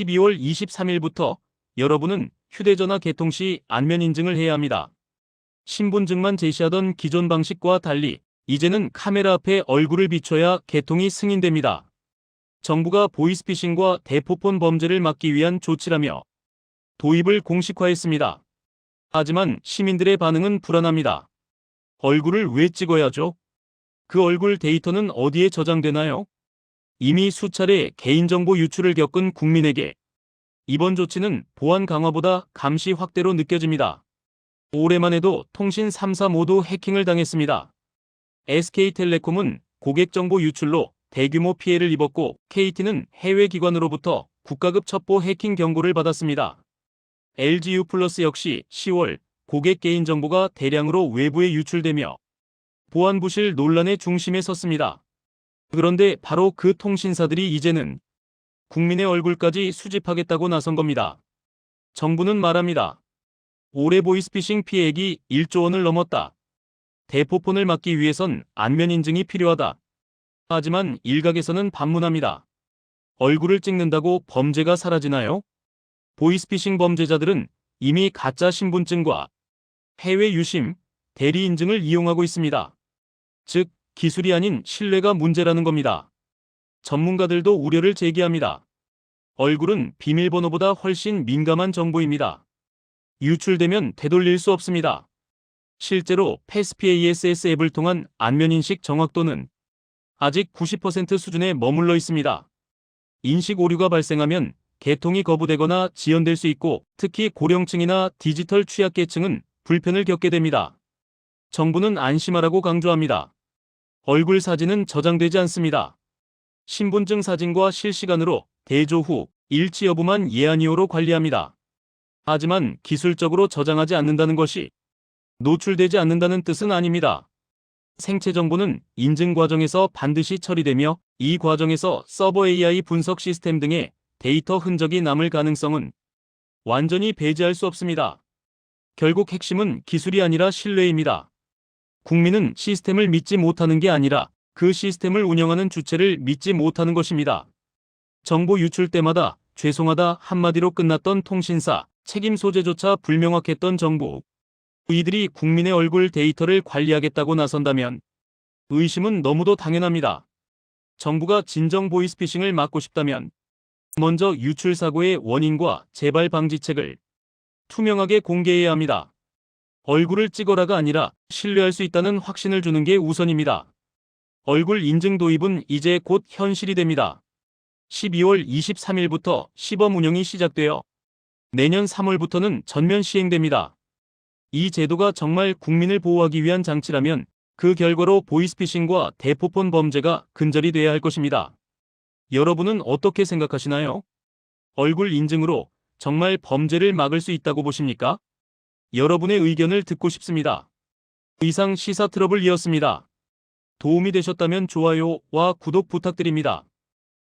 12월 23일부터 여러분은 휴대전화 개통 시 안면 인증을 해야 합니다. 신분증만 제시하던 기존 방식과 달리 이제는 카메라 앞에 얼굴을 비춰야 개통이 승인됩니다. 정부가 보이스피싱과 대포폰 범죄를 막기 위한 조치라며 도입을 공식화했습니다. 하지만 시민들의 반응은 불안합니다. 얼굴을 왜 찍어야죠? 그 얼굴 데이터는 어디에 저장되나요? 이미 수차례 개인정보 유출을 겪은 국민에게 이번 조치는 보안 강화보다 감시 확대로 느껴집니다. 올해만 해도 통신 3사 모두 해킹을 당했습니다. SK텔레콤은 고객 정보 유출로 대규모 피해를 입었고 KT는 해외 기관으로부터 국가급 첩보 해킹 경고를 받았습니다. LGU 플러스 역시 10월 고객 개인 정보가 대량으로 외부에 유출되며 보안 부실 논란의 중심에 섰습니다. 그런데 바로 그 통신사들이 이제는 국민의 얼굴까지 수집하겠다고 나선 겁니다. 정부는 말합니다. 올해 보이스피싱 피해액이 1조 원을 넘었다. 대포폰을 막기 위해선 안면 인증이 필요하다. 하지만 일각에서는 반문합니다. 얼굴을 찍는다고 범죄가 사라지나요? 보이스피싱 범죄자들은 이미 가짜 신분증과 해외 유심, 대리 인증을 이용하고 있습니다. 즉, 기술이 아닌 신뢰가 문제라는 겁니다. 전문가들도 우려를 제기합니다. 얼굴은 비밀번호보다 훨씬 민감한 정보입니다. 유출되면 되돌릴 수 없습니다. 실제로 패스PASS 앱을 통한 안면인식 정확도는 아직 90% 수준에 머물러 있습니다. 인식 오류가 발생하면 개통이 거부되거나 지연될 수 있고 특히 고령층이나 디지털 취약계층은 불편을 겪게 됩니다. 정부는 안심하라고 강조합니다. 얼굴 사진은 저장되지 않습니다. 신분증 사진과 실시간으로 대조 후 일치 여부만 예안이오로 관리합니다. 하지만 기술적으로 저장하지 않는다는 것이 노출되지 않는다는 뜻은 아닙니다. 생체 정보는 인증 과정에서 반드시 처리되며 이 과정에서 서버 AI 분석 시스템 등의 데이터 흔적이 남을 가능성은 완전히 배제할 수 없습니다. 결국 핵심은 기술이 아니라 신뢰입니다. 국민은 시스템을 믿지 못하는 게 아니라 그 시스템을 운영하는 주체를 믿지 못하는 것입니다. 정보 유출 때마다 죄송하다 한마디로 끝났던 통신사, 책임 소재조차 불명확했던 정부. 이들이 국민의 얼굴 데이터를 관리하겠다고 나선다면 의심은 너무도 당연합니다. 정부가 진정 보이스피싱을 막고 싶다면 먼저 유출 사고의 원인과 재발 방지책을 투명하게 공개해야 합니다. 얼굴을 찍어라가 아니라 신뢰할 수 있다는 확신을 주는 게 우선입니다. 얼굴 인증 도입은 이제 곧 현실이 됩니다. 12월 23일부터 시범 운영이 시작되어 내년 3월부터는 전면 시행됩니다. 이 제도가 정말 국민을 보호하기 위한 장치라면 그 결과로 보이스피싱과 대포폰 범죄가 근절이 돼야 할 것입니다. 여러분은 어떻게 생각하시나요? 얼굴 인증으로 정말 범죄를 막을 수 있다고 보십니까? 여러분의 의견을 듣고 싶습니다. 이상 시사 트러블이었습니다. 도움이 되셨다면 좋아요와 구독 부탁드립니다.